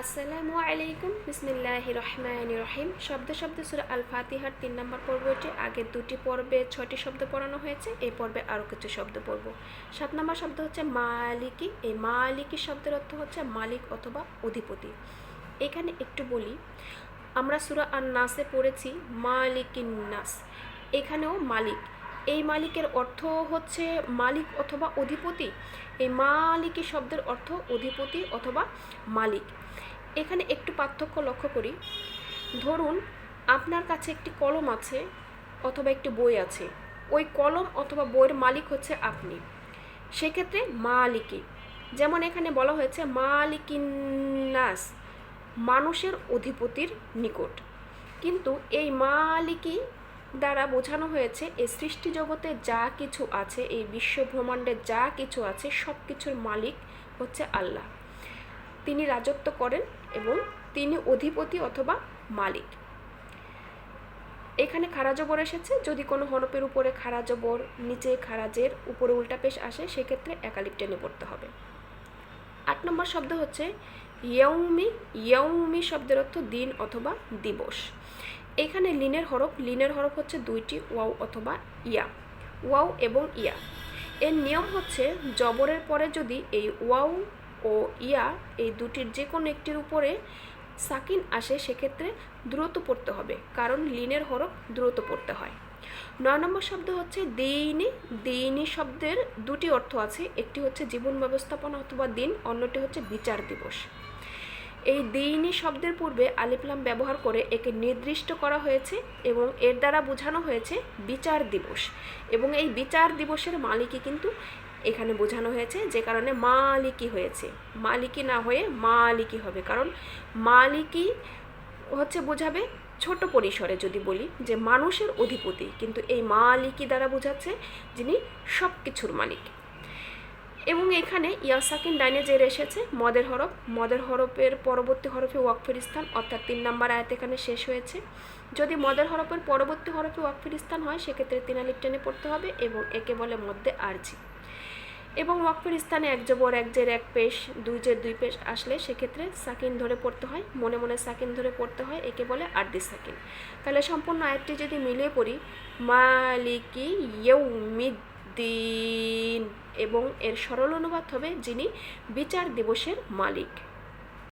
আসসালামু আলাইকুম। বিসমিল্লাহ রহমান রহিম। শব্দ শব্দ সুরা আল ফাতিহার তিন নম্বর পর্বটি আগের দুটি পর্বে ছয়টি শব্দ পড়ানো হয়েছে, এই পর্বে আরও কিছু শব্দ পড়ব। সাত নম্বর শব্দ হচ্ছে মালিকি। এই মালিকি শব্দের অর্থ হচ্ছে মালিক অথবা অধিপতি। এখানে একটু বলি, আমরা সুরা আর নাসে পড়েছি মালিকিন নাস এখানেও মালিক। এই মালিকের অর্থ হচ্ছে মালিক অথবা অধিপতি। এই মালিকি শব্দের অর্থ অধিপতি অথবা মালিক। এখানে একটু পার্থক্য লক্ষ্য করি। ধরুন, আপনার কাছে একটি কলম আছে অথবা একটি বই আছে। ওই কলম অথবা বইয়ের মালিক হচ্ছে আপনি। সেক্ষেত্রে মালিকি। যেমন এখানে বলা হয়েছে, মালিকিন্নাস, মানুষের অধিপতির নিকট। কিন্তু এই মালিকি দ্বারা বোঝানো হয়েছে এই সৃষ্টি জগতে যা কিছু আছে, এই বিশ্ব ব্রহ্মাণ্ডে যা কিছু আছে সব কিছুর মালিক হচ্ছে আল্লাহ। তিনি রাজত্ব করেন এবং তিনি অধিপতি অথবা মালিক। এখানে খারা জবর এসেছে, যদি কোনো হরফের উপরে খারা জবর, নিচে খারাজের উপরে উল্টা পেশ আসে, সেক্ষেত্রে একালিপ টেনে পড়তে হবে। আট নম্বর শব্দ হচ্ছে ইয়ৌমি ইয়ৌমি শব্দের অর্থ দিন অথবা দিবস। এখানে লিনের হরফ লিনের হরফ হচ্ছে দুইটি, ওয়াও অথবা ইয়া। ওয়াও এবং ইয়া। এর নিয়ম হচ্ছে জবরের পরে যদি এই ওয়াও ও ইয়া এই দুটির যে কোনো একটির উপরে সাকিন আসে সেক্ষেত্রে দ্রুত পড়তে হবে, কারণ লিনের হরফ দ্রুত পড়তে হয়। নয় নম্বর শব্দ হচ্ছে দিইনি। দিইনি শব্দের দুটি অর্থ আছে, একটি হচ্ছে জীবন ব্যবস্থাপনা অথবা দিন, অন্যটি হচ্ছে বিচার দিবস। এই দিইনি শব্দের পূর্বে আলিফলাম ব্যবহার করে একে নির্দিষ্ট করা হয়েছে এবং এর দ্বারা বোঝানো হয়েছে বিচার দিবস। এবং এই বিচার দিবসের মালিকই কিন্তু এখানে বোঝানো হয়েছে যে কারণে মালিকি হয়েছে। মালিকি না হয়ে মালিকি হবে। কারণ মালিকি হচ্ছে বোঝাবে ছোট পরিসরে যদি বলি যে মানুষের অধিপতি। কিন্তু এই মালিকি দ্বারা বোঝাচ্ছে যিনি সব কিছুর মালিক। এবং এখানে ইয়াসাকিন ডাইনে জের এসেছে মদের হরফ। মদের হরফের পরবর্তী হরফে ওয়াকফের স্থান, অর্থাৎ তিন নাম্বার আয়াত এখানে শেষ হয়েছে। যদি মদের হরফের পরবর্তী হরফে ওয়াকফের স্থান হয়, সেক্ষেত্রে তিন আলিপ টেনে পড়তে হবে এবং একে বলে মধ্যে আরজি। এবং ওয়াকফের স্থানে এক জবর, এক জের, এক পেশ, দুই জের, দুই পেশ আসলে সেক্ষেত্রে সাকিন ধরে পড়তে হয়, মনে মনে সাকিন ধরে পড়তে হয়, একে বলে আর্দি সাকিন। তাহলে সম্পূর্ণ আয়াতটি যদি মিলিয়ে পড়ি, মালিকি ইয়ৌমিদ্দিন এবং এর সরল অনুবাদ হবে যিনি বিচার দিবসের মালিক।